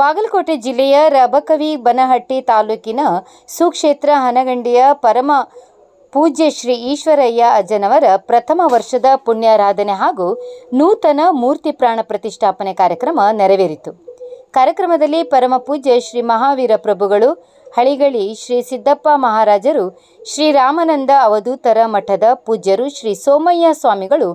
ಬಾಗಲಕೋಟೆ ಜಿಲ್ಲೆಯ ರಬಕವಿ ಬನಹಟ್ಟಿ ತಾಲೂಕಿನ ಸುಕ್ಷೇತ್ರ ಹನಗಂಡಿಯ ಪರಮ ಪೂಜ್ಯ ಶ್ರೀ ಈಶ್ವರಯ್ಯ ಅಜ್ಜನವರ ಪ್ರಥಮ ವರ್ಷದ ಪುಣ್ಯಾರಾಧನೆ ಹಾಗೂ ನೂತನ ಮೂರ್ತಿ ಪ್ರಾಣ ಪ್ರತಿಷ್ಠಾಪನೆ ಕಾರ್ಯಕ್ರಮ ನೆರವೇರಿತು. ಕಾರ್ಯಕ್ರಮದಲ್ಲಿ ಪರಮ ಪೂಜ್ಯ ಶ್ರೀ ಮಹಾವೀರ ಪ್ರಭುಗಳು, ಹಳಿಗಳಿ ಶ್ರೀ ಸಿದ್ದಪ್ಪ ಮಹಾರಾಜರು, ಶ್ರೀ ರಾಮನಂದ ಅವಧೂತರ ಮಠದ ಪೂಜ್ಯರು, ಶ್ರೀ ಸೋಮಯ್ಯ ಸ್ವಾಮಿಗಳು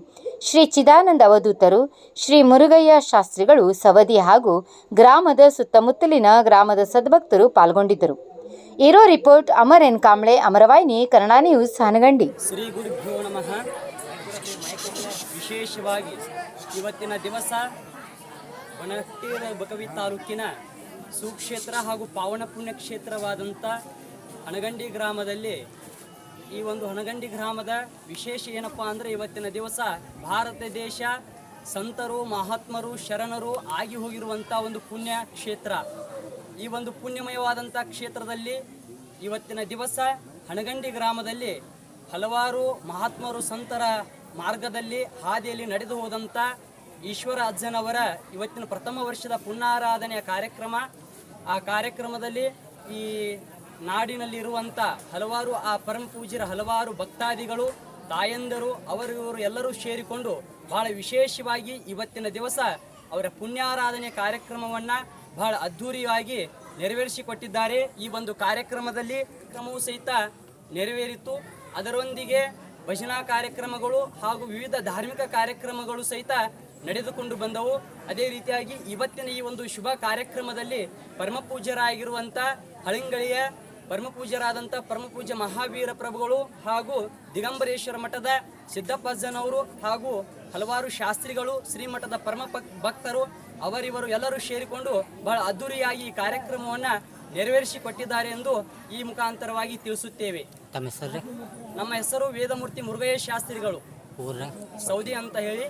ಶ್ರೀ ಚಿದಾನಂದ ಅವಧೂತರು, ಶ್ರೀ ಮುರುಗಯ್ಯ ಶಾಸ್ತ್ರಿಗಳು ಸವದಿ ಹಾಗೂ ಗ್ರಾಮದ ಸುತ್ತಮುತ್ತಲಿನ ಗ್ರಾಮದ ಸದ್ಭಕ್ತರು ಪಾಲ್ಗೊಂಡಿದ್ದರು. ಇರೋ report, Amar N Kamble Amaravahini, Kannada news, Hanagandi. Shri ಗುರುಭ್ಯೋ ನಮಃ. ವಿಶೇಷವಾಗಿ ಇವತ್ತಿನ ದಿವಸ ಬಕವಿ ತಾಲೂಕಿನ ಸುಕ್ಷೇತ್ರ ಹಾಗೂ ಪಾವನ ಪುಣ್ಯ ಕ್ಷೇತ್ರವಾದಂಥ ಹನಗಂಡಿ ಗ್ರಾಮದಲ್ಲಿ ಈ ಒಂದು ಹಣಗಂಡಿ ಗ್ರಾಮದ ವಿಶೇಷ ಏನಪ್ಪ ಅಂದರೆ ಇವತ್ತಿನ ದಿವಸ ಭಾರತ ದೇಶ ಸಂತರು, ಮಹಾತ್ಮರು, ಶರಣರು ಆಗಿ ಹೋಗಿರುವಂಥ ಒಂದು ಪುಣ್ಯ ಕ್ಷೇತ್ರ. ಈ ಒಂದು ಪುಣ್ಯಮಯವಾದಂಥ ಕ್ಷೇತ್ರದಲ್ಲಿ ಇವತ್ತಿನ ದಿವಸ ಹಣಗಂಡಿ ಗ್ರಾಮದಲ್ಲಿ ಹಲವಾರು ಮಹಾತ್ಮರು ಸಂತರ ಮಾರ್ಗದಲ್ಲಿ ಹಾದಿಯಲ್ಲಿ ನಡೆದು ಹೋದಂಥ ಈಶ್ವರ ಅಜ್ಜನವರ ಇವತ್ತಿನ ಪ್ರಥಮ ವರ್ಷದ ಪುಣ್ಯಾರಾಧನೆಯ ಕಾರ್ಯಕ್ರಮ. ಆ ಕಾರ್ಯಕ್ರಮದಲ್ಲಿ ಈ ನಾಡಿನಲ್ಲಿರುವಂಥ ಹಲವಾರು ಆ ಪರಮ ಪೂಜ್ಯರ ಹಲವಾರು ಭಕ್ತಾದಿಗಳು, ತಾಯಂದರು, ಅವರಿವರು ಎಲ್ಲರೂ ಸೇರಿಕೊಂಡು ಬಹಳ ವಿಶೇಷವಾಗಿ ಇವತ್ತಿನ ದಿವಸ ಅವರ ಪುಣ್ಯಾರಾಧನೆ ಕಾರ್ಯಕ್ರಮವನ್ನು ಬಹಳ ಅದ್ಧೂರಿಯಾಗಿ ನೆರವೇರಿಸಿಕೊಟ್ಟಿದ್ದಾರೆ. ಈ ಒಂದು ಕಾರ್ಯಕ್ರಮದಲ್ಲಿ ಕ್ರಮವೂ ಸಹಿತ ನೆರವೇರಿತು. ಅದರೊಂದಿಗೆ ಭಜನಾ ಕಾರ್ಯಕ್ರಮಗಳು ಹಾಗೂ ವಿವಿಧ ಧಾರ್ಮಿಕ ಕಾರ್ಯಕ್ರಮಗಳು ಸಹಿತ ನಡೆದುಕೊಂಡು ಬಂದವು. ಅದೇ ರೀತಿಯಾಗಿ ಇವತ್ತಿನ ಈ ಒಂದು ಶುಭ ಕಾರ್ಯಕ್ರಮದಲ್ಲಿ ಪರಮಪೂಜ್ಯರಾಗಿರುವಂಥ ಹಳಿಂಗಳಿಯ ಪರಮಪೂಜ್ಯರಾದಂಥ ಪರಮಪೂಜ್ಯ ಮಹಾವೀರ ಪ್ರಭುಗಳು ಹಾಗೂ ದಿಗಂಬರೇಶ್ವರ ಮಠದ ಸಿದ್ದಪ್ಪಜ್ಜನವರು ಹಾಗೂ ಹಲವಾರು ಶಾಸ್ತ್ರಿಗಳು ಶ್ರೀಮಠದ ಪರಮ ಭಕ್ತರು ಅವರಿವರು ಎಲ್ಲರೂ ಸೇರಿಕೊಂಡು ಬಹಳ ಅದ್ದೂರಿಯಾಗಿ ಈ ಕಾರ್ಯಕ್ರಮವನ್ನು ನೆರವೇರಿಸಿಕೊಟ್ಟಿದ್ದಾರೆ ಎಂದು ಈ ಮುಖಾಂತರವಾಗಿ ತಿಳಿಸುತ್ತೇವೆ. ತಮ್ಮ ಹೆಸರು? ನಮ್ಮ ಹೆಸರು ವೇದಮೂರ್ತಿ ಮುರುಗಯ್ಯ ಶಾಸ್ತ್ರಿಗಳು. ಸೌದಿ ಅಂತ ಹೇಳಿ.